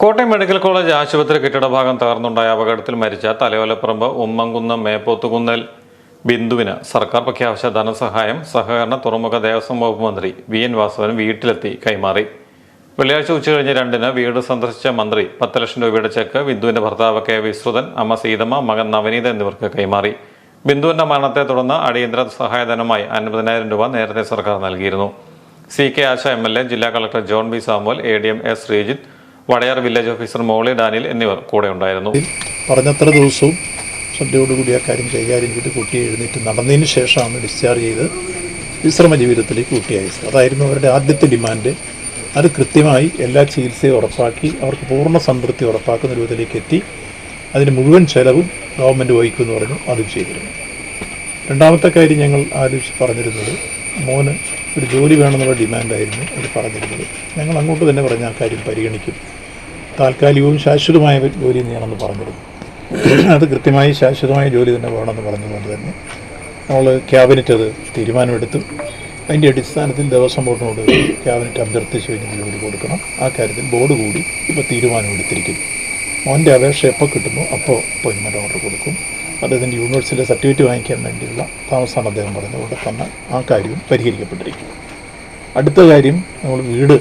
Kottayam medical college ആശുപത്രി കെട്ടിട ഭാഗം തകർന്നുണ്ടായ അപകടത്തിൽ മരിച്ച തലയോലപ്പറമ്പ് ഉമ്മംകുന്നം മേപ്പോത്തുകുന്നൽ ബിന്ദുവിന് സർക്കാർ പ്രഖ്യാപിച്ച ധനസഹായം സഹകരണ തുറമുഖ ദേവസ്വം വകുപ്പ് മന്ത്രി വി എൻ വാസവൻ വീട്ടിലെത്തി കൈമാറി. വെള്ളിയാഴ്ച ഉച്ചകഴിഞ്ഞ് രണ്ടിന് വീട് സന്ദർശിച്ച മന്ത്രി പത്ത് ലക്ഷം രൂപയുടെ ചെക്ക് ബിന്ദുവിന്റെ ഭർത്താവ് കെ വിശ്രുതൻ അമ്മ സീതമ്മ മകൻ നവനീത എന്നിവർക്ക് കൈമാറി. ബിന്ദുവിന്റെ മരണത്തെ തുടർന്ന് അടിയന്തര സഹായധനമായി അൻപതിനായിരം രൂപ നേരത്തെ സർക്കാർ നൽകിയിരുന്നു. C K Asha M L A ജില്ലാ collector John B Samuel A D M S Sreejith Vadayar village officer Molly Daniel എന്നിവർ കൂടെ ഉണ്ടായിരുന്നു. പറഞ്ഞത്ര ദിവസവും ശ്രദ്ധയോടുകൂടി ആ കാര്യം കൈകാര്യം ചെയ്ത് കുട്ടിയെ എഴുന്നേറ്റ് നടന്നതിന് ശേഷമാണ് ഡിസ്ചാർജ് ചെയ്ത് വിശ്രമ ജീവിതത്തിലേക്ക് കുട്ടി അയച്ചത് അതായിരുന്നു അവരുടെ ആദ്യത്തെ ഡിമാൻഡ്. അത് കൃത്യമായി എല്ലാ ചികിത്സയും ഉറപ്പാക്കി അവർക്ക് പൂർണ സംതൃപ്തി ഉറപ്പാക്കുന്ന രൂപത്തിലേക്ക് എത്തി. അതിന് മുഴുവൻ ചെലവും ഗവൺമെന്റ് വഹിക്കുമെന്ന് പറഞ്ഞു അതും ചെയ്തിരുന്നു. രണ്ടാമത്തെ കാര്യം ഞങ്ങൾ ആലോചിച്ച് പറഞ്ഞിരുന്നത് മോന് ഒരു ജോലി വേണമെന്നുള്ള ഡിമാൻഡായിരുന്നു അത് പറഞ്ഞിരുന്നത്. ഞങ്ങൾ അങ്ങോട്ട് തന്നെ പറഞ്ഞ ആ കാര്യം പരിഗണിക്കും. താൽക്കാലികവും ശാശ്വതമായ ജോലി ചെയ്യണമെന്ന് പറഞ്ഞിരുന്നു. അത് കൃത്യമായി ശാശ്വതമായ ജോലി തന്നെ വേണമെന്ന് പറഞ്ഞതുകൊണ്ട് തന്നെ നമ്മൾ ക്യാബിനറ്റ് അത് തീരുമാനമെടുത്തു. അതിന്റെ അടിസ്ഥാനത്തിൽ ദേവസ്വം ബോർഡിനോട് ക്യാബിനറ്റ് അഭ്യർത്ഥിച്ച് കഴിഞ്ഞാൽ ജോലി കൊടുക്കണം. ആ കാര്യത്തിൽ ബോർഡ് കൂടി ഇപ്പോൾ തീരുമാനമെടുത്തിരിക്കുന്നു. മോന്റെ അപേക്ഷ എപ്പോൾ കിട്ടുന്നു അപ്പോൾ അപ്പോയിൻമെന്റ് ഓർഡർ കൊടുക്കും. അദ്ദേഹത്തിന്റെ യൂണിവേഴ്സിറ്റിയിലെ സർട്ടിഫിക്കറ്റ് വാങ്ങിക്കാൻ വേണ്ടിയുള്ള താമസമാണ് അദ്ദേഹം പറഞ്ഞത് അവിടെ തന്നെ ആ കാര്യവും പരിഹരിക്കപ്പെട്ടിരിക്കും അടുത്ത കാര്യം നമ്മൾ വീട്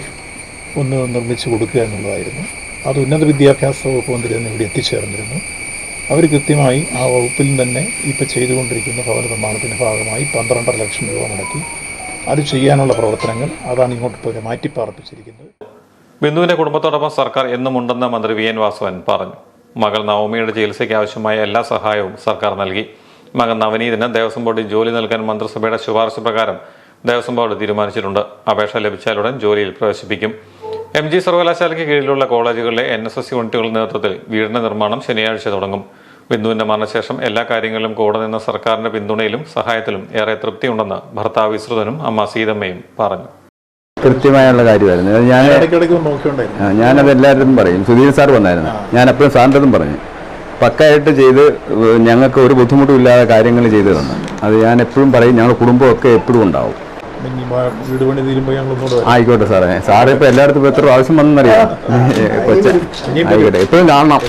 ഒന്ന് നിർമ്മിച്ച് കൊടുക്കുക എന്നുള്ളതായിരുന്നു. അത് ഉന്നത വിദ്യാഭ്യാസ വകുപ്പ് മന്ത്രി തന്നെ ഇവിടെ എത്തിച്ചേർന്നിരുന്നു. അവർ കൃത്യമായി ആ വകുപ്പിൽ തന്നെ ഇപ്പോൾ ചെയ്തുകൊണ്ടിരിക്കുന്ന ഭവന നിർമ്മാണത്തിന്റെ ഭാഗമായി പന്ത്രണ്ടര ലക്ഷം രൂപ മുടക്കി. അത് ചെയ്യാനുള്ള പ്രവർത്തനങ്ങൾ അതാണ് ഇങ്ങോട്ട് ഇപ്പോൾ മാറ്റിപ്പാർപ്പിച്ചിരിക്കുന്നത്. ബിന്ദുവിന്റെ കുടുംബത്തോടൊപ്പം സർക്കാർ എന്നുമുണ്ടെന്ന് മന്ത്രി വി എൻ വാസവൻ പറഞ്ഞു. മകൾ നവമിയുടെ ചികിത്സയ്ക്ക് ആവശ്യമായ എല്ലാ സഹായവും സർക്കാർ നൽകി. മകൻ നവനീതിന് ദേവസ്വം ബോർഡിൽ ജോലി നൽകാൻ മന്ത്രിസഭയുടെ ശുപാർശ പ്രകാരം ദേവസ്വം ബോർഡ് തീരുമാനിച്ചിട്ടുണ്ട്. അപേക്ഷ ലഭിച്ചാലുടൻ ജോലിയിൽ പ്രവേശിപ്പിക്കും. എം ജി സർവകലാശാലയ്ക്ക് കീഴിലുള്ള കോളേജുകളിലെ എൻ എസ് എസ് യൂണിറ്റുകളുടെ നേതൃത്വത്തിൽ വീടിന്റെ നിർമ്മാണം ശനിയാഴ്ച തുടങ്ങും. ബിന്ദുവിന്റെ മരണശേഷം എല്ലാ കാര്യങ്ങളിലും കൂടെ നിന്ന സർക്കാരിന്റെ പിന്തുണയിലും സഹായത്തിലും ഏറെ തൃപ്തിയുണ്ടെന്ന് ഭർത്താവ് വിശ്രുതനും അമ്മ സീതമ്മയും പറഞ്ഞു. കൃത്യമായുള്ള കാര്യമായിരുന്നു. ഞാൻ ഞാനത് എല്ലാവരും പറയും. സുധീർ സാർ വന്നായിരുന്നു. ഞാൻ അപ്പോഴും സാറിന്റെതും പറഞ്ഞു. പക്കായിട്ട് ചെയ്ത് ഞങ്ങൾക്ക് ഒരു ബുദ്ധിമുട്ടും ഇല്ലാതെ കാര്യങ്ങൾ ചെയ്തു തന്നു. അത് ഞാൻ എപ്പോഴും പറയും. ഞങ്ങളുടെ കുടുംബമൊക്കെ എപ്പോഴും ഉണ്ടാവും. വീട് പണി തീരുമ്പോൾ ഞങ്ങൾ ആയിക്കോട്ടെ സാറേ സാറ് ഇപ്പൊ എല്ലായിടത്തും എത്ര പ്രാവശ്യം വന്നറിയാം ആയിക്കോട്ടെ എപ്പോഴും കാണണം